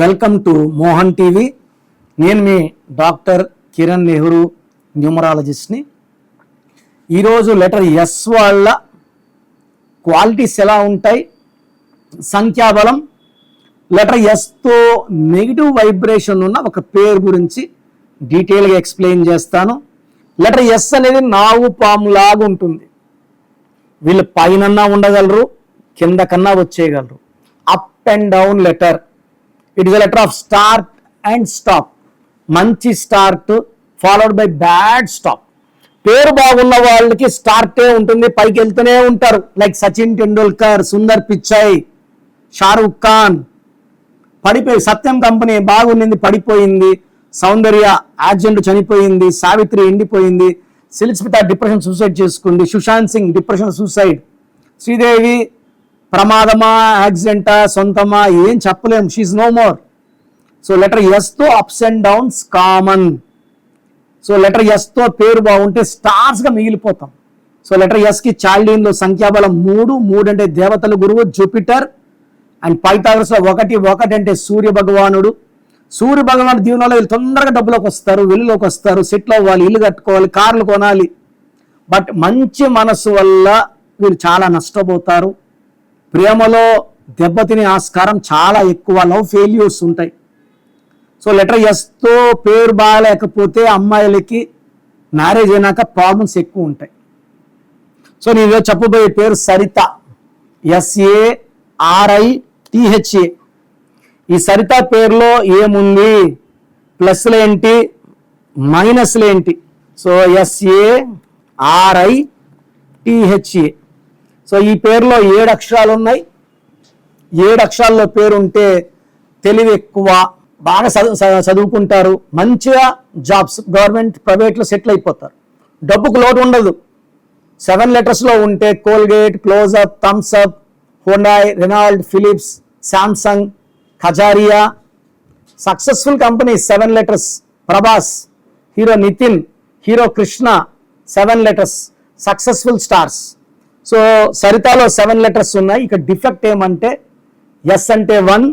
Welcome to Mohan TV. నేను మీ doctor Kiran Nehru న్యూమరాలజిస్ట్ని. ఈరోజు లెటర్ ఎస్ వాళ్ళ క్వాలిటీస్ ఎలా ఉంటాయి సంఖ్యాబలం లెటర్ ఎస్తో నెగిటివ్ వైబ్రేషన్ ఉన్న ఒక పేరు గురించి డీటెయిల్గా ఎక్స్ప్లెయిన్ చేస్తాను. లెటర్ ఎస్ అనేది నాగు పాము లాగా ఉంటుంది. వీళ్ళు పైనన్నా ఉండగలరు కింద కన్నా వచ్చేయగలరు. Up and down letter. It is a letter of start and stop మంచి start followed by bad stop పేరు బాగున్న వాళ్ళకి స్టార్టే ఉంటుంది పైకి వెళ్తూనే ఉంటారు. లైక్ సచిన్ టెండూల్కర్ సుందర్ పిచ్చాయ్ షారుఖ్ ఖాన్ పడిపోయి సత్యం కంపెనీ బాగుండింది పడిపోయింది. సౌందర్య యాక్సిడెంట్ చనిపోయింది సావిత్రి ఎండిపోయింది. సిలిస్మిత డిప్రెషన్ సూసైడ్ చేసుకుంది. సుశాంత్ సింగ్ డిప్రెషన్ సూసైడ్ శ్రీదేవి ప్రమాదమా యాక్సిడెంటా సొంతమా ఏం చెప్పలేం. She no more so letter ఎస్తో ups and downs common so letter ఎస్తో పేరు బాగుంటే స్టార్స్గా మిగిలిపోతాం. సో లెటర్ ఎస్కి చాల్డీన్లో సంఖ్యాబలం మూడు మూడు అంటే దేవతల గురువు జూపిటర్ అండ్ పైథాగరస్లో ఒకటి ఒకటి అంటే సూర్య భగవానుడు. సూర్య భగవానుడు దీవెనలో వీళ్ళు తొందరగా డబ్బులోకి వస్తారు వెళ్ళిలోకి వస్తారు సెటిల్ అవ్వాలి ఇల్లు కట్టుకోవాలి కార్లు కొనాలి. బట్ మంచి మనసు వల్ల వీళ్ళు చాలా నష్టపోతారు. ప్రేమలో దెబ్బతినే ఆస్కారం చాలా ఎక్కువ లవ్ ఫెయిల్యూర్స్ ఉంటాయి. సో లెటర్ ఎస్తో పేరు బాగాలేకపోతే అమ్మాయిలకి మ్యారేజ్ అయినాక ప్రాబ్లమ్స్ ఎక్కువ ఉంటాయి. సో నేను చెప్పబోయే పేరు సరిత ఎస్ఏ ఆర్ఐ టిహెచ్ఏ ఈ సరిత పేరులో ఏముంది? ప్లస్లు ఏంటి? మైనస్లు ఏంటి? So S A R I T H A so ఈ పేరులో ఏడు అక్షరాలు ఉన్నాయి. ఏడు అక్షరాల్లో పేరు ఉంటే తెలివి ఎక్కువ బాగా చదువు చదువుకుంటారు మంచిగా జాబ్స్ గవర్నమెంట్ ప్రైవేట్లో సెటిల్ అయిపోతారు. డబ్బుకు లోటు ఉండదు. సెవెన్ లెటర్స్లో ఉంటే Colgate Closeup Thums Up Hyundai Renault Philips Samsung Kajaria successful company seven letters. Prabhas hero Nithin hero Krishna seven letters. Successful stars. So సరితాలో seven letters ఉన్నాయి. ఇక్కడ డిఫెక్ట్ ఏమంటే ఎస్ అంటే వన్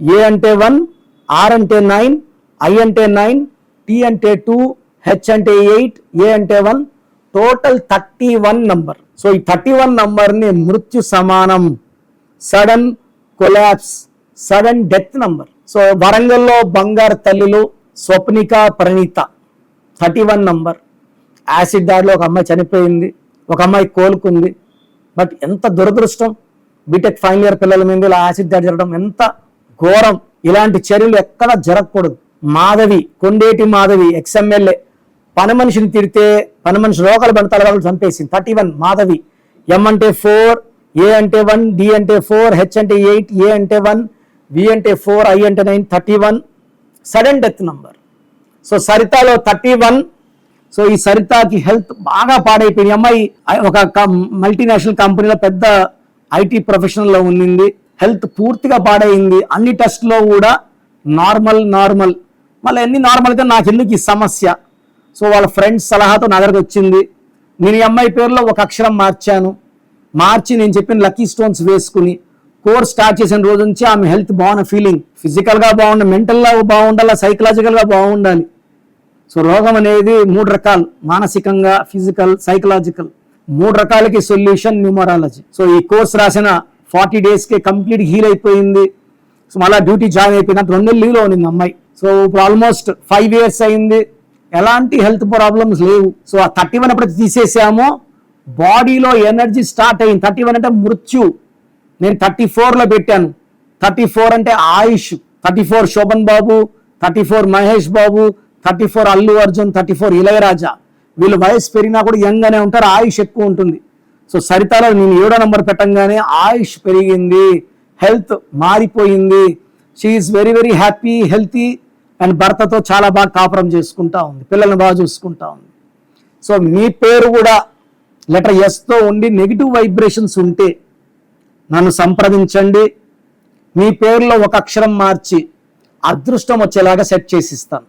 ఏ అంటే వన్ ఆర్ అంటే nine I అంటే nine T అంటే two H అంటే eight A అంటే one total thirty one number so ఈ థర్టీ వన్ నంబర్ని మృత్యు సమానం. Sudden collapse sudden death number so వరంగల్లో బంగారు తల్లిలు Swapnika Praneetha. Thirty one number acid దారిలో ఒక అమ్మాయి చనిపోయింది. ఒక అమ్మాయి కోలుకుంది. బట్ ఎంత దురదృష్టం? బీటెక్ ఫైనల్ ఇయర్ పిల్లల మీద ఇలా యాసిడ్ దాడి జరగడం ఎంత ఘోరం? ఇలాంటి చర్యలు ఎక్కడ జరగకూడదు. మాధవి కొండేటి మాధవి ఎక్స్ఎమ్మెల్యే పని మనిషిని తిడితే పని మనిషి లోకల్ పడతారు వాళ్ళు చంపేసింది. Thirty one Madhavi. ఎం అంటే ఫోర్ ఏ అంటే వన్ డి అంటే ఫోర్ హెచ్ అంటే ఎయిట్ ఏ అంటే వన్ వి అంటే ఫోర్ ఐ అంటే nine thirty one sudden death number so సరితాలో thirty one so ఈ సరితాకి హెల్త్ బాగా పాడైపోయింది. అమ్మాయి ఒక మల్టీనేషనల్ కంపెనీలో పెద్ద ఐటీ ప్రొఫెషనల్లో ఉండింది. హెల్త్ పూర్తిగా పాడైంది. అన్ని టెస్ట్లో కూడా నార్మల్ నార్మల్ మళ్ళీ ఎన్ని నార్మల్గా నాకు ఎందుకు ఈ సమస్య? సో వాళ్ళ ఫ్రెండ్స్ సలహాతో నా దగ్గరకు వచ్చింది. నేను ఈ అమ్మాయి పేరులో ఒక అక్షరం మార్చాను. మార్చి నేను చెప్పిన లక్కీ స్టోన్స్ వేసుకుని కోర్స్ స్టార్ట్ చేసిన రోజు నుంచి ఆమె హెల్త్ బాగున్న ఫీలింగ్ ఫిజికల్గా బాగుండాలి మెంటల్గా బాగుండాలి సైకలాజికల్గా బాగుండాలి. సో రోగం అనేది మూడు రకాలు. మానసికంగా ఫిజికల్ సైకలాజికల్ మూడు రకాలకి సొల్యూషన్ న్యూమరాలజీ సో ఈ కోర్స్ రాసిన ఫార్టీ డేస్కి కంప్లీట్ హీల్ అయిపోయింది. సో మళ్ళీ డ్యూటీ జాయిన్ అయిపోయింది రెండు లీవ్లో ఉంది అమ్మాయి. సో ఇప్పుడు ఆల్మోస్ట్ ఫైవ్ ఇయర్స్ అయింది. ఎలాంటి హెల్త్ ప్రాబ్లమ్స్ లేవు. సో ఆ థర్టీ వన్ ఎప్పుడైతే తీసేసామో బాడీలో ఎనర్జీ స్టార్ట్ అయింది. థర్టీ వన్ అంటే మృత్యు. నేను థర్టీ ఫోర్లో పెట్టాను. థర్టీ ఫోర్ అంటే ఆయుష్. Thirty four Sobhan Babu thirty four Mahesh Babu thirty four Allu Arjun thirty four Ilaiyaraaja వీళ్ళు వయసు పెరిగినా కూడా యంగ్గానే ఉంటారు ఆయుష్ ఎక్కువ ఉంటుంది. సో సరితాలో నేను ఏడో నంబర్ పెట్టంగానే ఆయుష్ పెరిగింది హెల్త్ మారిపోయింది. She's very very happy healthy and భర్తతో చాలా బాగా కాపురం చేసుకుంటా ఉంది పిల్లల్ని బాగా చూసుకుంటా ఉంది. సో మీ పేరు కూడా లెటర్ ఎస్తో ఉండి నెగిటివ్ వైబ్రేషన్స్ ఉంటే నన్ను సంప్రదించండి. మీ పేరులో ఒక అక్షరం మార్చి అదృష్టం వచ్చేలాగా సెట్ చేసి ఇస్తాను.